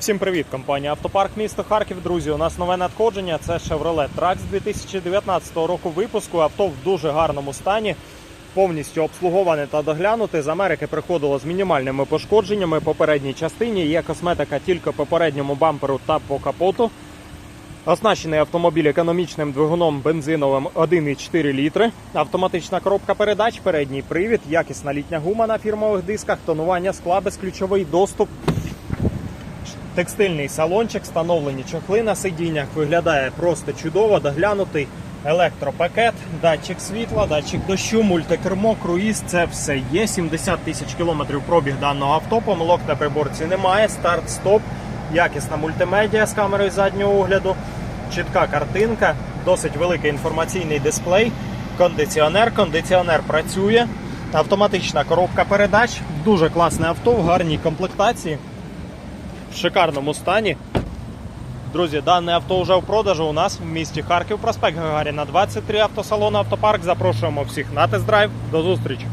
Всім привіт, компанія Автопарк місто Харків. Друзі, у нас нове надходження. Це Chevrolet Trax 2019 року випуску. Авто в дуже гарному стані, повністю обслуговане та доглянуте. З Америки приходило з мінімальними пошкодженнями по передній частині. Є косметика тільки по передньому бамперу та по капоту. Оснащений автомобіль економічним двигуном бензиновим 1,4 літри, автоматична коробка передач, передній привід, якісна літня гума на фірмових дисках, тонування скла, безключовий доступ, текстильний салончик, встановлені чохли на сидіннях. Виглядає просто чудово, доглянутий електропакет, датчик світла, датчик дощу, мультикермо, круїз. Це все є. 70 тисяч кілометрів пробіг даного авто. Помилок на приборці немає. Старт, стоп, якісна мультимедіа з камерою заднього огляду, чітка картинка, досить великий інформаційний дисплей, кондиціонер. Кондиціонер працює. Автоматична коробка передач, дуже класне авто в гарній комплектації в шикарному стані. Друзі, дане авто вже в продажу у нас в місті Харків, проспект Гагаріна 23, автосалон Автопарк. Запрошуємо всіх на тест-драйв. До зустрічі!